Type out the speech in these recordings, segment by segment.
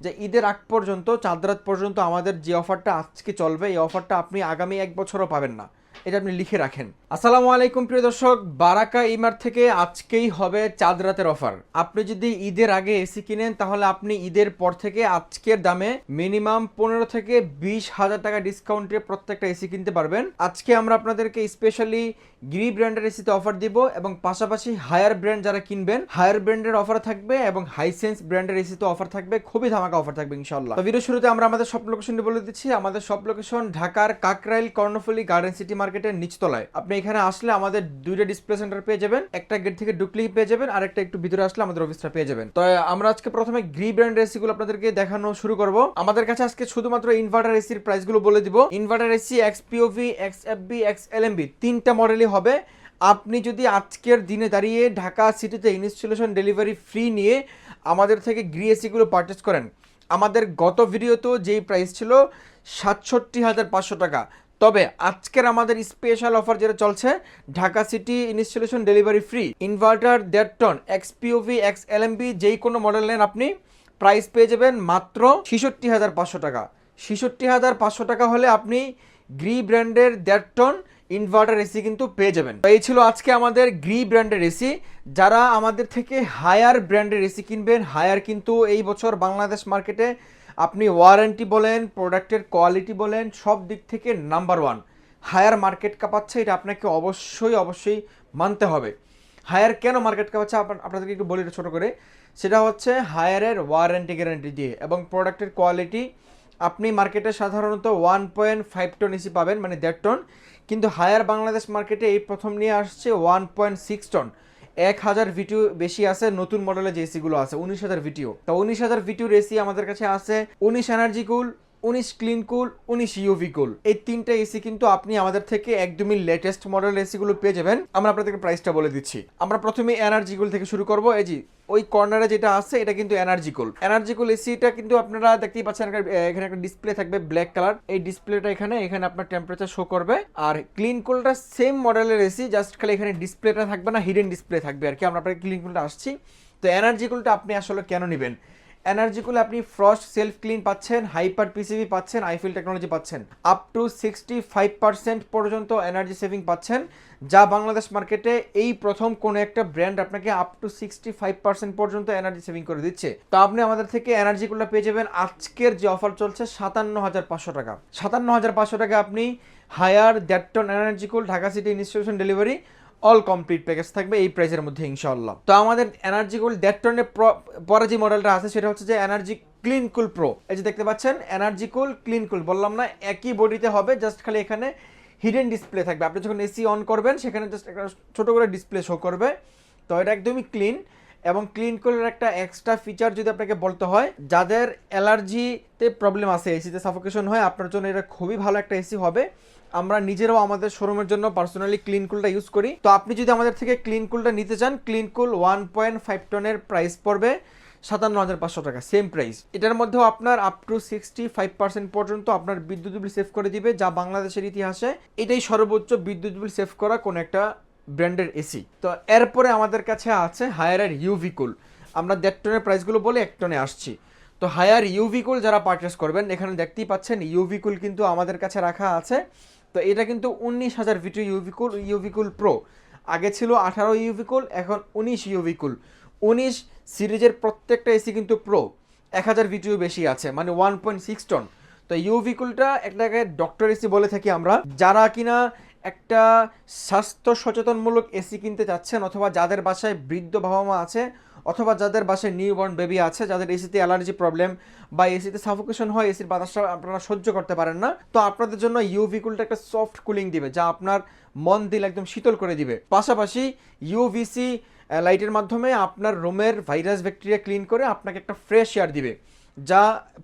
যে ঈদের আগ পর্যন্ত চাঁদ রাত পর্যন্ত আমাদের যে অফারটা আজকে চলবে, এই অফারটা আপনি আগামী এক বছরও পাবেন না। এটা আপনি লিখে রাখেন। আসসালামু আলাইকুম প্রিয় দর্শক, বারাকা ইমার থেকে আজকেই হবে চাঁদ রাতের অফার। আপনি যদি ঈদের আগে এসি কিনেন, তাহলে আপনি ঈদের পর থেকে আজকের দামে মিনিমাম পনেরো থেকে বিশ হাজার টাকা ডিসকাউন্টে প্রত্যেকটা এসি কিনতে পারবেন। আজকে আমরা আপনাদেরকে স্পেশালি গ্রি ব্র্যান্ডের এসিতে অফার দিব এবং পাশাপাশি হায়ার ব্র্যান্ড যারা কিনবেন হায়ার ব্র্যান্ডের অফার থাকবে এবং হাইসেন্স ব্র্যান্ডের এসিতে অফার থাকবে, খুবই ধামাকা অফার থাকবে ইনশাল্লাহ ভিডিও শুরুতে আমরা আমাদের সব লোকেশনটি বলে দিচ্ছি। আমাদের সব লোকেশন ঢাকার কাকরাইল কর্ণফুলি গার্ডেন সিটি মার্কেটের নিচতলায়। আপনি এখানে আসলে আমাদের দুইটা ডিসপ্লে সেন্টার পেয়ে যাবেন, একটা গেট থেকে ঢুকলেই পেয়ে যাবেন আর একটা একটু ভিতরে আসলে আমাদের অফিসটা পেয়ে যাবেন। তো আমরা আজকে প্রথমে গ্রি ব্র্যান্ড এসি গুলো আপনাদেরকে দেখানো শুরু করব। আমাদের কাছে আজকে শুধুমাত্র ইনভার্টার এসির প্রাইসগুলো বলে দিব। Inverter AC X P O V X F B X L M B তিনটা মডেলই হবে। আপনি যদি আজকের দিনে দাঁড়িয়ে ঢাকা সিটিতে ইনস্টলেশন ডেলিভারি ফ্রি নিয়ে আমাদের থেকে গ্রি এসিগুলো পারচেস করেন, আমাদের গত ভিডিওতেও যেই প্রাইস ছিল সাতষট্টি হাজার পাঁচশো টাকা। তবে আজকের আমাদের স্পেশাল অফার যেটা চলছে, Dhaka city installation delivery free inverter দেড় ton X P O V X L M B যেই কোনো মডেল নেন আপনি প্রাইস পেয়ে যাবেন মাত্র ছেষট্টি হাজার পাঁচশো টাকা। ছেষট্টি হাজার পাঁচশো টাকা হলে আপনি গ্রি ব্র্যান্ডের দেড় টন ইনভার্টার এসি কিন্তু পেয়ে যাবেন। এই ছিল আজকে আমাদের গ্রি ব্র্যান্ডের এসি যারা আমাদের থেকে হায়ার ব্র্যান্ডের এসি কিনবেন হায়ার কিন্তু এই বছর বাংলাদেশ মার্কেটে আপনি ওয়ারেন্টি বলেন প্রোডাক্টের কোয়ালিটি বলেন, সব দিক থেকে নাম্বার ওয়ান হায়ার মার্কেট কাঁপাচ্ছে এটা আপনাকে অবশ্যই অবশ্যই মানতে হবে। হায়ার কেন মার্কেট কাঁপাচ্ছে আপ- আপনাদেরকে একটু বলি ছোটো করে। সেটা হচ্ছে হায়ারের ওয়ারেন্টি গ্যারান্টি দিয়ে এবং প্রোডাক্টের কোয়ালিটি আপনি মার্কেটে সাধারণত one point five ton AC পাবেন মানে দেড় টন কিন্তু হায়ার বাংলাদেশ মার্কেটে এই প্রথম নিয়ে আসছে ওয়ান পয়েন্ট সিক্স টন এক হাজার ভিটিও বেশি আছে, নতুন মডেলের যে এসিগুলো আছে, উনিশ হাজার ভিডিও। তো উনিশ হাজার ভিটিওর এসি আমাদের কাছে আছে উনিশ এনার্জি কুল উনিশ ক্লিন কুল, উনিশ ইউভি কুল। এই তিনটা এসি কিন্তু আপনি আমাদের থেকে একদমই লেটেস্ট মডেল এসিগুলো পেয়ে যাবেন। আমরা আপনাদেরকে প্রাইসটা বলে দিচ্ছি। আমরা প্রথমে এনার্জি কুল থেকে শুরু করব। এই জি ওই কর্নারে যেটা আছে, এটা কিন্তু এনার্জি কুল। এনার্জি কুল এসিটা কিন্তু আপনারা দেখতেই পাচ্ছেন এখানে একটা ডিসপ্লে থাকবে ব্ল্যাক কালার এই ডিসপ্লেটা এখানে এখানে আপনার টেম্পারেচার শো করবে। আর ক্লিন কুলটা সেম মডেলের এসি জাস্ট খালি এখানে ডিসপ্লেটা থাকবে না হিডেন ডিসপ্লে থাকবে আর কি। আমরা আপনার ক্লিন কুলটা আসছি। তো এনার্জি কুলটা আপনি আসলে কেন নেবেন? এনার্জি কুলে আপনি ফ্রস্ট সেলফ ক্লিন পাচ্ছেন হাইপার পিসিবি পাচ্ছেন আইফিল টেকনোলজি পাচ্ছেন। Up to sixty five percent পর্যন্ত এনার্জি সেভিং পাচ্ছেন, যা বাংলাদেশ মার্কেটে এই প্রথম কোনো একটা ব্র্যান্ড আপনাকে up to sixty five percent পর্যন্ত এনার্জি সেভিং করে দিচ্ছে। তো আপনি আমাদের থেকে এনার্জি কুলটা পেয়ে যাবেন আজকের যে অফার চলছে সাতান্ন হাজার পাঁচশো টাকা। সাতান্ন হাজার পাঁচশো টাকা আপনি Haier that ton energy cool Dhaka city institution delivery all complete package থাকবে এই প্রাইসের মধ্যে, ইনশাআল্লাহ। তো আমাদের এনার্জি কুল দেড় টনের পরে যে মডেলটা আছে, সেটা হচ্ছে যে এনার্জি ক্লিন কুল প্রো এই যে দেখতে পাচ্ছেন এনার্জি কুল ক্লিন কুল বললাম না, একই বডিতে হবে জাস্ট খালি এখানে হিডেন ডিসপ্লে থাকবে। আপনি যখন এসি অন করবেন, সেখানে জাস্ট একটা ছোটো করে ডিসপ্লে শো করবে। তো এটা একদমই ক্লিন এবং ক্লিন কুলের একটা এক্সট্রা ফিচার যদি আপনাকে বলতে হয়, যাদের অ্যালার্জিতে প্রবলেম আছে এসিতে সাফোকেশন হয়, আপনার জন্য এটা খুবই ভালো একটা এসি হবে। আমরা নিজেরাও আমাদের শোরুমের জন্য পার্সোনালি ক্লিন কুলটা ইউজ করি। তো আপনি যদি আমাদের থেকে ক্লিন কুলটা নিতে চান clean cool one point five টনের প্রাইস পড়বে সাতান্ন হাজার পাঁচশো টাকা সেম প্রাইস এটার মধ্যেও আপনার up to sixty five percent পর্যন্ত আপনার বিদ্যুৎ বিল সেভ করে দিবে, যা বাংলাদেশের ইতিহাসে এটাই সর্বোচ্চ বিদ্যুৎ বিল সেভ করা কোনো একটা ব্র্যান্ডের এসি তো এরপরে আমাদের কাছে আছে হায়ারের ইউভি কুল আমরা দেড় টনের প্রাইসগুলো বলে এক টনে আসছি। তো হায়ার ইউভিকুল যারা পারচেস করবেন, এখানে দেখতেই পাচ্ছেন ইউভিকুল কিন্তু আমাদের কাছে রাখা আছে। তো এটা কিন্তু উনিশ হাজার ভিটু ইউভিকুল ইউভিকুল প্রো। আগে ছিল আঠারো ইউভিকুল, এখন উনিশ ইউভিকুল। উনিশ সিরিজের প্রত্যেকটা এসি কিন্তু প্রো। এক হাজার ভিটিও বেশি আছে মানে ওয়ান পয়েন্ট সিক্স টন। তো ইউভিকুলটা একটাকে ডক্টর এসি বলে থাকি আমরা, যারা কিনা একটা স্বাস্থ্য সচেতনমূলক এসি কিনতে চাচ্ছেন অথবা যাদের বাসায় বৃদ্ধ বাবা মা আছে অথবা যাদের বাসায় নিউবর্ন বেবি আছে, যাদের এসিতে অ্যালার্জি প্রবলেম বা এসিতে সাফোকেশন হয় এসির বাতাসটা আপনারা সহ্য করতে পারেন না। তো আপনাদের জন্য ইউভি কুলটা একটা সফট কুলিং দিবে, যা আপনার মন দিল একদম শীতল করে দিবে। পাশাপাশি ইউভিসি লাইটের মাধ্যমে আপনার রুমের ভাইরাস ব্যাকটেরিয়া ক্লিন করে আপনাকে একটা ফ্রেশ এয়ার দিবে, যা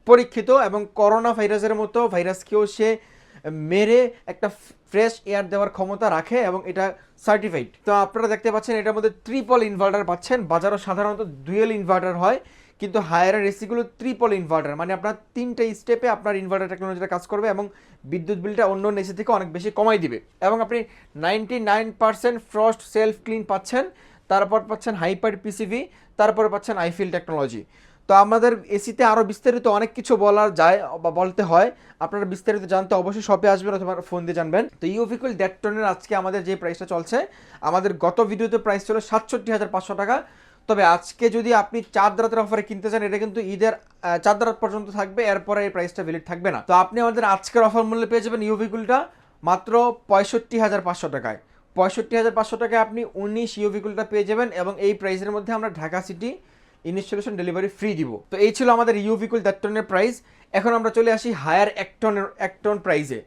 পরীক্ষিত এবং করোনা ভাইরাসের মতো ভাইরাসকেও সে মেরে একটা ফ্রেশ এয়ার দেওয়ার ক্ষমতা রাখে এবং এটা সার্টিফাইড তো আপনারা দেখতে পাচ্ছেন, এটার মধ্যে ট্রিপল ইনভার্টার পাচ্ছেন। বাজারও সাধারণত ডুয়েল ইনভার্টার হয়, কিন্তু হায়ারের এসিগুলো ট্রিপল ইনভার্টার মানে আপনার তিনটা স্টেপে আপনার ইনভার্টার টেকনোলজিটা কাজ করবে এবং বিদ্যুৎ বিলটা অন্য অন্য এসি থেকে অনেক বেশি কমাই দিবে। এবং আপনি ninety nine percent frost self clean পাচ্ছেন, তারপর পাচ্ছেন হাইপার পিসিভি তারপরে পাচ্ছেন আইফিল টেকনোলজি তো আমাদের এসিতে আরও বিস্তারিত অনেক কিছু বলার যায়, বা বলতে হয়। আপনারা বিস্তারিত জানতে অবশ্যই শপে আসবেন অথবা ফোন দিয়ে জানবেন। তো ইউভিকুল দেড় টনের আজকে আমাদের যে প্রাইসটা চলছে, আমাদের গত ভিডিওতে প্রাইস ছিল সাতষট্টি হাজার পাঁচশো টাকা। তবে আজকে যদি আপনি চাঁদ রাতের অফারে কিনতে চান, এটা কিন্তু ঈদের চাঁদ রাত পর্যন্ত থাকবে, এরপরে এই প্রাইসটা ভ্যালিড থাকবে না। তো আপনি আমাদের আজকের অফার মূল্যে পেয়ে যাবেন ইউভিকুলটা মাত্র পঁয়ষট্টি হাজার পাঁচশো টাকায়। পঁয়ষট্টি হাজার পাঁচশো টাকায় আপনি উনিশ ইউভিকুলটা পেয়ে যাবেন এবং এই প্রাইসের মধ্যে আমরা Dhaka city installation delivery free দিব। তো এই ছিল আমাদের ইউভিকুল টনের প্রাইস এখন আমরা চলে আসি হায়ার এক টনের এক টন প্রাইসে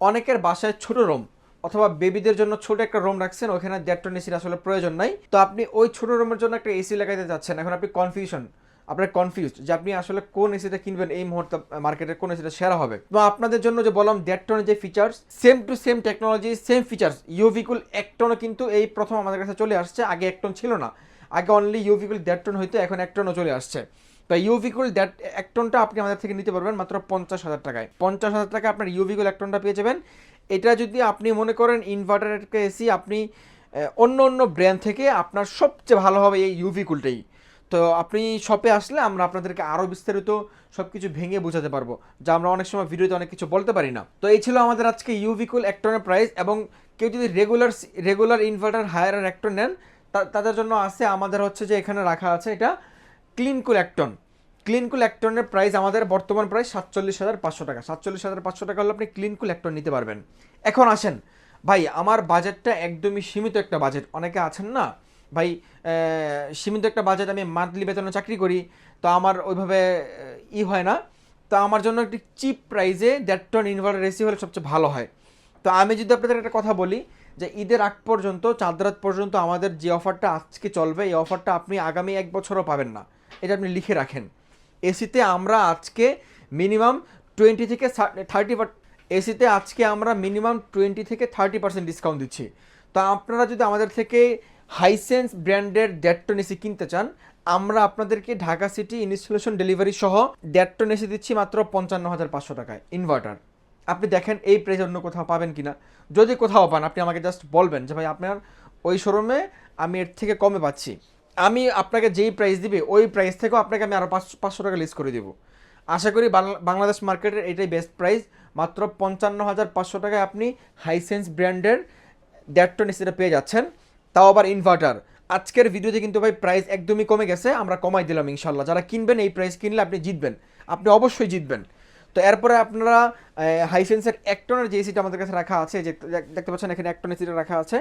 অনেকের বাসায় ছোট রুম অথবা বেবিদের জন্য ছোট একটা রুম রাখছেন, ওখানে টন এসির আসলে প্রয়োজন নাই। তো আপনি ওই ছোট রুমের জন্য একটা এসি লাগাইতে যাচ্ছেন এখন আপনি কনফিউশন আপনার কনফিউজ যে আপনি আসলে কোন এসিটা কিনবেন এই মুহূর্তে মার্কেটে কোন এসিটা সেরা হবে। তো আপনাদের জন্য যে বললাম টনের যে features same to same technology same features UV cool এক টনও কিন্তু এই প্রথম আমাদের কাছে চলে আসছে, আগে এক টন ছিল না। আগে অনলি ইউভিকুল টন হইতো, এখন টনও চলে আসছে। তো ইউভিকুল দ্যাট এক টনটা আপনি আমাদের থেকে নিতে পারবেন মাত্র পঞ্চাশ হাজার টাকায়। পঞ্চাশ হাজার টাকা আপনার ইউভিকুল এক টনটা পেয়ে যাবেন। এটা যদি আপনি মনে করেন ইনভার্টার একটা এসি, আপনি অন্য অন্য ব্র্যান্ড থেকে আপনার সবচেয়ে ভালো হবে এই ইউভিকুলটাই তো আপনি শপে আসলে আমরা আপনাদেরকে আরও বিস্তারিত সব কিছু ভেঙে বোঝাতে পারব, যা আমরা অনেক সময় ভিডিওতে অনেক কিছু বলতে পারি না। তো এই ছিল আমাদের আজকে ইউভিকুল এক টনের প্রাইস এবং কেউ যদি regular regular inverter Haier ton নেন তাদের জন্য আছে, আমাদের হচ্ছে যে এখানে রাখা আছে এটা ক্লিনকুল এক টন ক্লিনকুল এক টনের প্রাইস আমাদের বর্তমান প্রাইস সাতচল্লিশ হাজার পাঁচশো টাকা। সাতচল্লিশ হাজার পাঁচশো টাকা হলে আপনি ক্লিনকুল এক টন নিতে পারবেন। এখন আসেন, ভাই, আমার বাজেটটা একদমই সীমিত একটা বাজেট অনেকে আছেন না, ভাই সীমিত একটা বাজেট আমি মান্থলি বেতনে চাকরি করি, তো আমার ওইভাবে ই হয় না। তো আমার জন্য একটি চিপ প্রাইসে দেড় টন ইনভার্টার এসি হলে সবচেয়ে ভালো হয়। তো আমি যদি আপনাদের একটা কথা বলি যে ঈদের আগ পর্যন্ত চাঁদ রাত পর্যন্ত আমাদের যে অফারটা আজকে চলবে, এই অফারটা আপনি আগামী এক বছরও পাবেন না। এটা আপনি লিখে রাখেন। এসিতে আমরা আজকে মিনিমাম টোয়েন্টি থেকে থার্টি এসিতে আজকে আমরা মিনিমাম টোয়েন্টি থেকে থার্টি পার্সেন্ট ডিসকাউন্ট দিচ্ছি। তো আপনারা যদি আমাদের থেকে হাইসেন্স ব্র্যান্ডের দেড় টন এসি কিনতে চান, আমরা আপনাদেরকে ঢাকা সিটি ইনস্টলেশন ডেলিভারি সহ দেড় টন এসি দিচ্ছি মাত্র পঞ্চান্ন হাজার পাঁচশো টাকায়, ইনভার্টার। আপনি দেখেন এই প্রাইস অন্য কোথাও পাবেন কিনা। যদি কোথাও পান, আপনি আমাকে জাস্ট বলবেন যে, ভাই, আপনার ওই শোরুমে আমি এর থেকে কমে পাচ্ছি। আমি আপনাকে যেই প্রাইস দিবে, ওই প্রাইস থেকেও আপনাকে আমি আরও পাঁচশো পাঁচশো টাকা লিস করে দেবো। আশা করি বাংলা- বাংলাদেশ মার্কেটের এটাই বেস্ট প্রাইস মাত্র পঞ্চান্ন হাজার পাঁচশো টাকায় আপনি হাইসেন্স ব্র্যান্ডের দেড় এসিটা পেয়ে যাচ্ছেন। তাও আবার ইনভার্টার আজকের ভিডিওতে কিন্তু ভাই প্রাইস একদমই কমে গেছে, আমরা কমাই দিলাম ইনশাল্লাহ যারা কিনবেন, এই প্রাইস কিনলে আপনি জিতবেন। আপনি অবশ্যই জিতবেন। তো এরপরে আপনারা হাইসেন্সের এক টনের যে এসিটা আমাদের কাছে রাখা আছে যে দেখতে পাচ্ছেন এখানে এক টন এসিটা রাখা আছে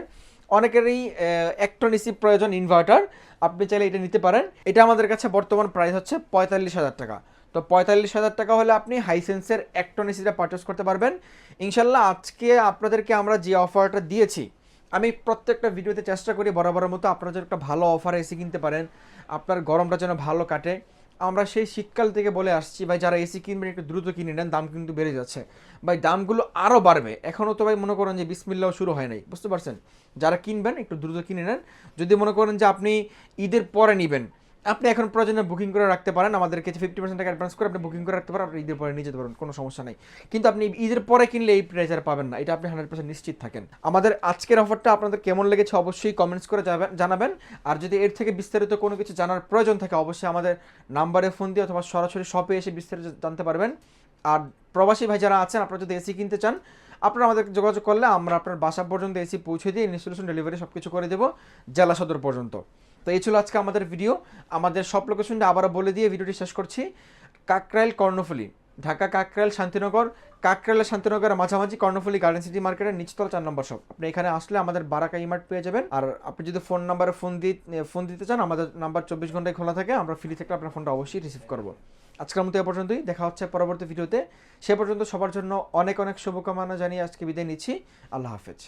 অনেকেরই আহ, এক টন এসি প্রয়োজন ইনভার্টার আপনি চাইলে এটা নিতে পারেন। এটা আমাদের কাছে বর্তমান প্রাইস হচ্ছে পঁয়তাল্লিশ হাজার টাকা। তো পঁয়তাল্লিশ হাজার টাকা হলে আপনি হাইসেন্সের এক টন এসিটা পারচেস করতে পারবেন। ইনশাল্লাহ আজকে আপনাদেরকে আমরা যে অফারটা দিয়েছি আমি প্রত্যেকটা ভিডিওতে চেষ্টা করি বরাবরের মতো আপনারা যেন একটা ভালো অফার এসি কিনতে পারেন। আপনার গরমটা যেন ভালো কাটে। আমরা সেই শীতকাল থেকে বলে আসছি, ভাই, যারা এসি কিনবেন, একটু দ্রুত কিনে নেন, দাম কিন্তু বেড়ে যাচ্ছে। ভাই, দামগুলো আরও বাড়বে। এখনও তো ভাই মনে করেন যে বিসমিল্লাও শুরু হয় নাই, বুঝতে পারছেন? যারা কিনবেন, একটু দ্রুত কিনে নেন। যদি মনে করেন যে আপনি ঈদের পরে নেবেন আপনি এখন প্রয়োজনে বুকিং করে রাখতে পারেন। আমাদেরকে ফিফটি পার্সেন্ট টাকা অ্যাডভান্স করে আপনি বুকিং করে রাখতে পারেন, আপনি ঈদের পরে নিয়ে যেতে পারেন, কোনো সমস্যা নেই। কিন্তু আপনি ঈদের পরে কিনলে এই প্রাইস আর পাবেন না, এটা আপনি হান্ড্রেড পার্সেন্ট নিশ্চিত থাকেন। আমাদের আজকের অফারটা আপনাদের কেমন লেগেছে অবশ্যই কমেন্টস করে যাবেন- জানাবেন। আর যদি এর থেকে বিস্তারিত কোনো কিছু জানার প্রয়োজন থাকে, অবশ্যই আমাদের নাম্বারে ফোন দিয়ে অথবা সরাসরি শপে এসে বিস্তারিত জানতে পারবেন। আর প্রবাসী ভাই যারা আছেন, আপনারা যদি এসি কিনতে চান, আপনারা আমাদের যোগাযোগ করলে আমরা আপনার বাসা পর্যন্ত এসি পৌঁছে দিয়ে ইনস্টলেশন ডেলিভারি সব কিছু করে দেবো, জেলা সদর পর্যন্ত। তো এই ছিল আজকে আমাদের ভিডিও আমাদের সব লোকেশনটা আবারও বলে দিয়ে ভিডিওটি শেষ করছি। কাকরাইল, কর্ণফুলি। ঢাকা, কাকরাইল, শান্তিনগর। কাকরাইল শান্তিনগরের মাঝামাঝি কর্ণফুলি গার্ডেন সিটি মার্কেটের নিচতলা চার নম্বর শপ আপনি এখানে আসলে আমাদের বারাকা ইমার্ট পেয়ে যাবেন। আর আপনি যদি ফোন নাম্বারে ফোন দিয়ে ফোন দিতে চান, আমাদের নাম্বার চব্বিশ ঘন্টায় খোলা থাকে। আমরা ফ্রি থেকে আপনার ফোনটা অবশ্যই রিসিভ করব। আজকের মতো এ পর্যন্তই। দেখা হচ্ছে পরবর্তী ভিডিওতে সে পর্যন্ত সবার জন্য অনেক অনেক শুভকামনা জানিয়ে আজকে বিদায় নিচ্ছি। আল্লাহ হাফেজ।